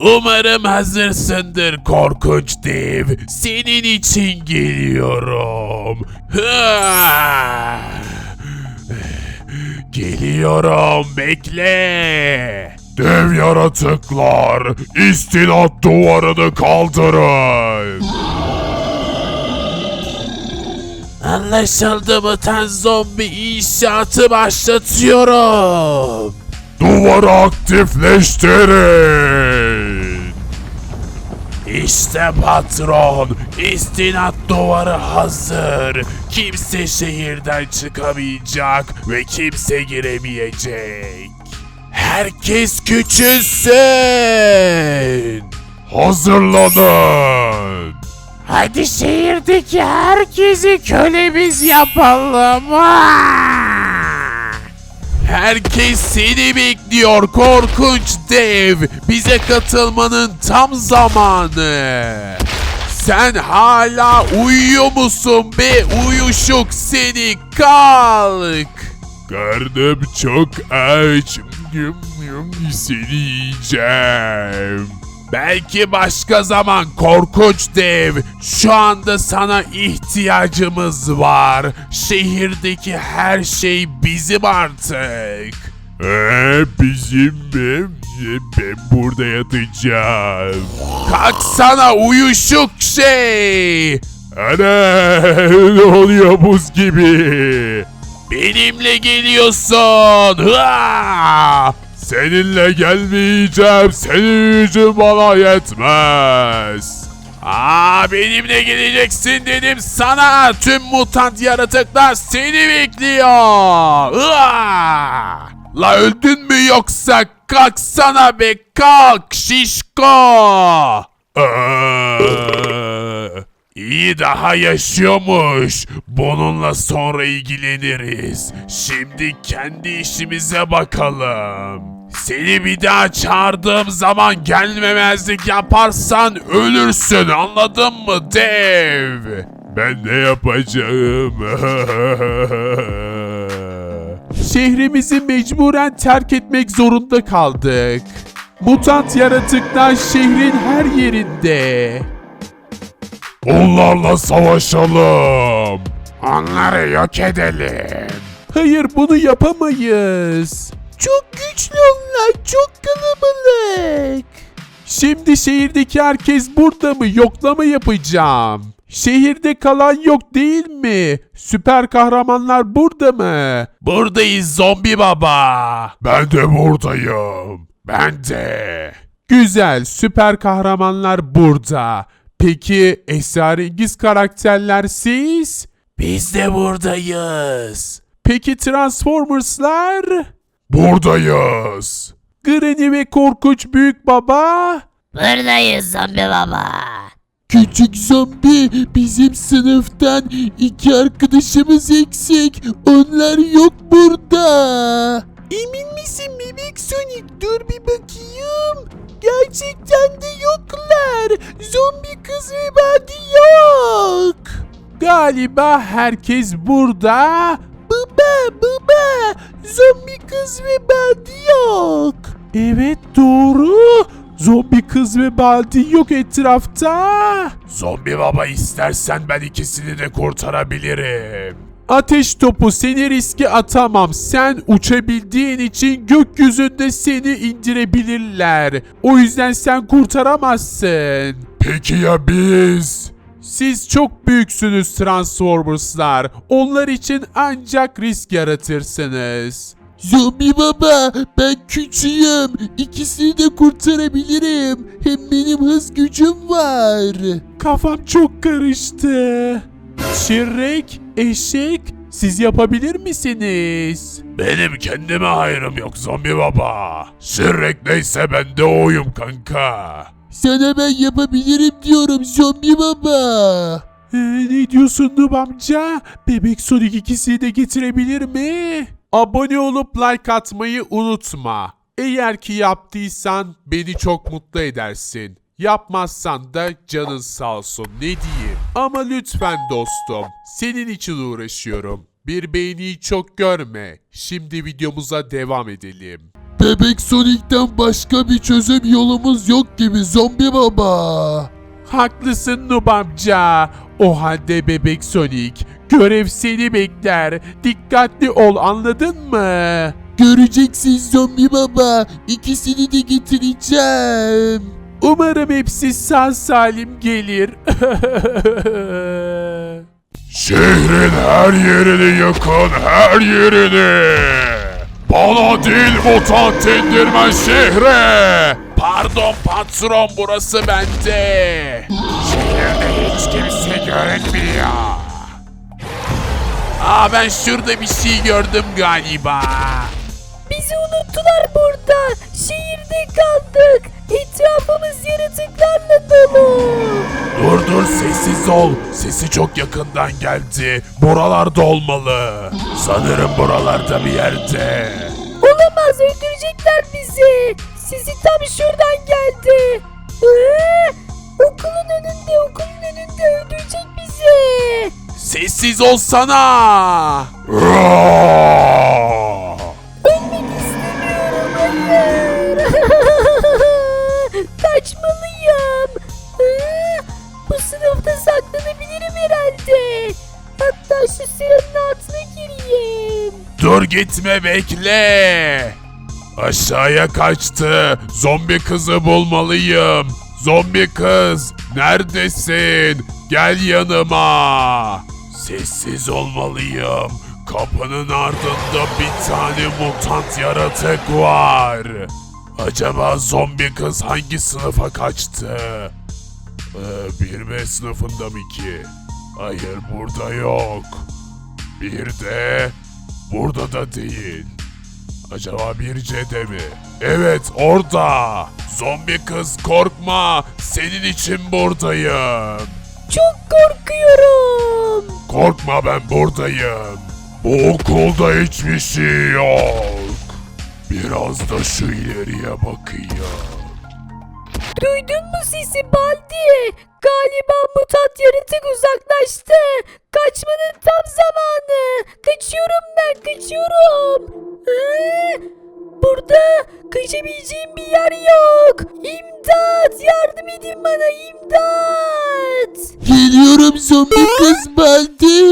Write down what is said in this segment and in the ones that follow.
Umarım hazırsındır korkunç dev. Senin için geliyorum. Geliyorum bekle. Dev yaratıklar istinat duvarını kaldırın. Anlaşıldı mutant zombi inşaatı başlatıyorum. Duvarı aktifleştirin. İşte patron, istinat duvarı hazır. Kimse şehirden çıkamayacak ve kimse giremeyecek. Herkes küçülsün. Hazırlanın. Hadi şehirdeki herkesi kölemiz yapalım. Herkes seni bekliyor korkunç dev. Bize katılmanın tam zamanı. Sen hala uyuyor musun be uyuşuk seni kalk. Karnım çok aç. Yum yum seni yiyeceğim. Belki başka zaman korkunç dev. Şu anda sana ihtiyacımız var. Şehirdeki her şey bizim artık. Ee, bizim mi? Ben burada yatacağım. Kalksana uyuşuk şey. Ana ne oluyor buz gibi. Benimle geliyorsun. Hıa! Seninle gelmeyeceğim. Senin gücün bana yetmez. Aa benimle geleceksin dedim sana. Tüm mutant yaratıklar seni bekliyor. Hıa! La öldün mü yoksa kalksana be kalk şişko. Aa, İyi daha yaşıyormuş. Bununla sonra ilgileniriz. Şimdi kendi işimize bakalım. Seni bir daha çağırdığım zaman gelmemezlik yaparsan ölürsün anladın mı dev? Ben ne yapacağım? Şehrimizi mecburen terk etmek zorunda kaldık. Mutant yaratıklar şehrin her yerinde. Onlarla savaşalım. Onları yok edelim. Hayır bunu yapamayız. Çok güçlü onlar, çok kalabalık. Şimdi şehirdeki herkes burada mı? Yoklama yapacağım. Şehirde kalan yok değil mi? Süper kahramanlar burada mı? Buradayız zombi baba. Ben de buradayım. Ben de. Güzel, süper kahramanlar burada. Peki esrarengiz karakterler siz? Biz de buradayız. Peki Transformers'lar? Buradayız. Granny ve Korkunç Büyük Baba? Buradayız zombi baba. Küçük zombi bizim sınıftan iki arkadaşımız eksik. Onlar yok burada. Emin misin bebek Sonic? Dur bir bakayım. Gerçekten de yoklar. Zombi kız ve Badi yok. Galiba herkes burada. Baba baba zombi kız ve Badi yok. Evet doğru. Zombi kız ve Baldi yok etrafta. Zombi baba istersen ben ikisini de kurtarabilirim. Ateş topu seni riske atamam. Sen uçabildiğin için gökyüzünde seni indirebilirler. O yüzden sen kurtaramazsın. Peki ya biz? Siz çok büyüksünüz Transformers'lar. Onlar için ancak risk yaratırsınız. Zombi baba ben küçüğüm. İkisini de kurtarabilirim. Hem benim hız gücüm var. Kafam çok karıştı. Şirrek, eşek, siz yapabilir misiniz? Benim kendime hayrım yok zombi baba. Şirrek neyse ben de oyum kanka. Sana ben yapabilirim diyorum zombi baba. Ee, ne diyorsun Noob amca? Bebek Sonic ikisini de getirebilir mi? Abone olup like atmayı unutma. Eğer ki yaptıysan beni çok mutlu edersin. Yapmazsan da canın sağ olsun ne diyeyim. Ama lütfen dostum senin için uğraşıyorum. Bir beğeniyi çok görme. Şimdi videomuza devam edelim. Bebek Sonic'ten başka bir çözüm yolumuz yok gibi zombi baba. Haklısın Nub amca. O halde bebek Sonic, görev seni bekler. Dikkatli ol anladın mı? Göreceksin zombi baba. İkisini de getireceğim. Umarım hepsi sağ salim gelir. Şehrin her yerini yakın, her yerini. Bana değil mutant indirme şehre. Pardon patron burası bende. Şehirde hiç kimse görünmüyor. Aa ben şurada bir şey gördüm galiba. Bizi unuttular burada. Şehirde kaldık. Etrafımız yaratıklarla dolu. Dur dur sessiz ol. Sesi çok yakından geldi. Buralarda olmalı. Sanırım buralarda bir yerde. Olamaz öldürecekler bizi. Sizi tam şuradan geldi. Ee, okulun önünde okulun önünde öldürecek bizi. Sessiz olsana. Ölmek istemiyorum hayır. Kaçmalıyım. Bu sınıfta saklanabilirim herhalde. Hatta şu sıranın altına gireyim. Dur gitme bekle. Aşağıya kaçtı. Zombi kızı bulmalıyım. Zombi kız neredesin? Gel yanıma. Sessiz olmalıyım. Kapının ardında bir tane mutant yaratık var. Acaba zombi kız hangi sınıfa kaçtı? Ee, bir B sınıfında mı ki? Hayır burada yok. Bir de burada da değil. Acaba bir C'de mi? Evet orada. Zombi kız korkma. Senin için buradayım. Çok korkuyorum. Korkma ben buradayım. Bu okulda hiçbir şey yok. Biraz da şu ileriye bakayım. Duydun mu sesi Baldi? Galiba mutant yaratık uzaklaştı. Kaçmanın tam zamanı. Kaçıyorum ben kaçıyorum. Ee, burada kaçabileceğim bir yer yok. İmdat yardım edin bana imdat. Geliyorum zombi kız Baldi.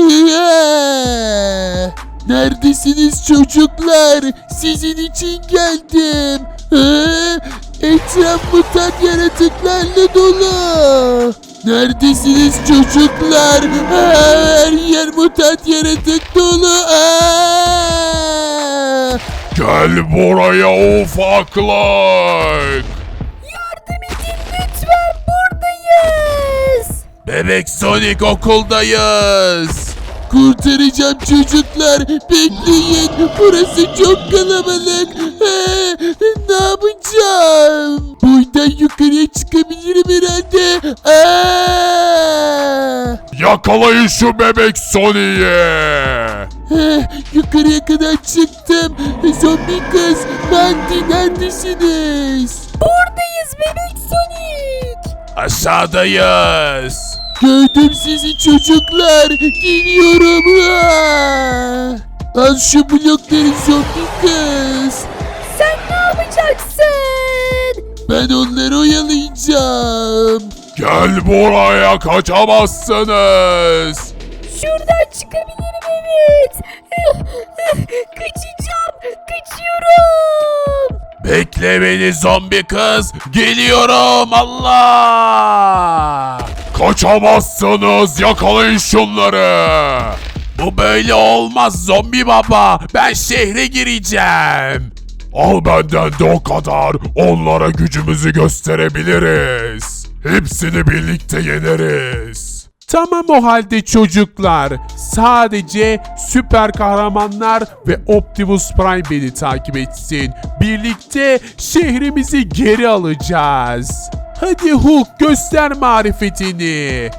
Neredesiniz çocuklar? Sizin için geldim. Etraf mutant yaratıklarla dolu. Neredesiniz çocuklar? Ha, Her yer mutant yaratık dolu. Aa! Gel buraya ufaklık. Yardım edin lütfen buradayız. Bebek Sonic okuldayız. Kurtaracağım çocuklar. Bekleyin. Burası çok kalabalık. Ee, ne yapacağım? Buradan yukarıya çıkabilirim herhalde. Aa! Yakalayın şu bebek Sonic'i. Yukarıya kadar çıktım. Zombi kız, Mandy neredesiniz? Buradayız bebek Sonic. Aşağıdayız. Gördüm sizi çocuklar. Geliyorum. Al şu blokları zombi kız. Sen ne yapacaksın? Ben onları oyalayacağım. Gel buraya kaçamazsınız. Şuradan çıkabilirim evet. Kaçacağım. Kaçıyorum. Bekle beni zombi kız. Geliyorum Allah. Kaçamazsınız. Yakalayın şunları. Bu böyle olmaz zombi baba. Ben şehre gireceğim. Al benden de o kadar. Onlara gücümüzü gösterebiliriz. Hepsini birlikte yeneriz. Tamam o halde çocuklar. Sadece süper kahramanlar ve Optimus Prime beni takip etsin. Birlikte şehrimizi geri alacağız. Hadi Hulk göster marifetini.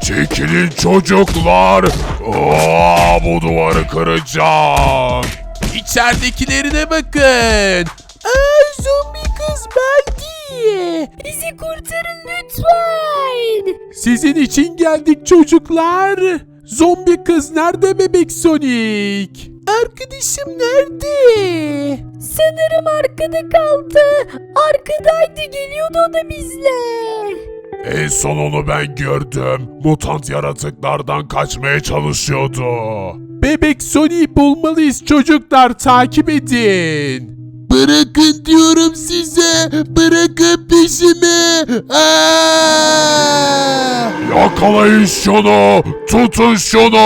Çekilin çocuklar. Aa, bu duvarı kıracağım. İçeridekilerine bakın. Aa, zombi kız Baldi. Bizi kurtarın lütfen. Sizin için geldik çocuklar. Zombi kız nerede bebek Sonic? Arkadaşım nerede? Sanırım arkada kaldı. Arkadaydı geliyordu o da bizle. En son onu ben gördüm. Mutant yaratıklardan kaçmaya çalışıyordu. Bebek Sony'yi bulmalıyız çocuklar takip edin. Bırakın diyorum size. Bırakın peşimi. Aa! Yakalayın şunu! Tutun şunu!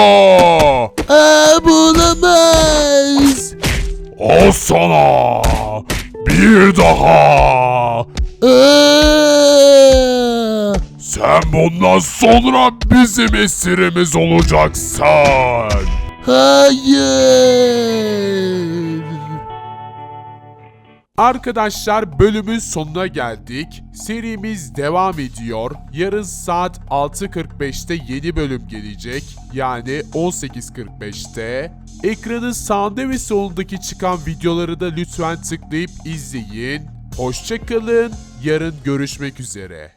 Aa, bu olamaz. O sana! Bir daha! Aa! Sen bundan sonra bizim esirimiz olacaksın. Hayır. Arkadaşlar bölümün sonuna geldik. Serimiz devam ediyor. Yarın saat 6.45'te yeni bölüm gelecek. Yani 18.45'te. Ekranın sağında ve solundaki çıkan videoları da lütfen tıklayıp izleyin. Hoşçakalın. Yarın görüşmek üzere.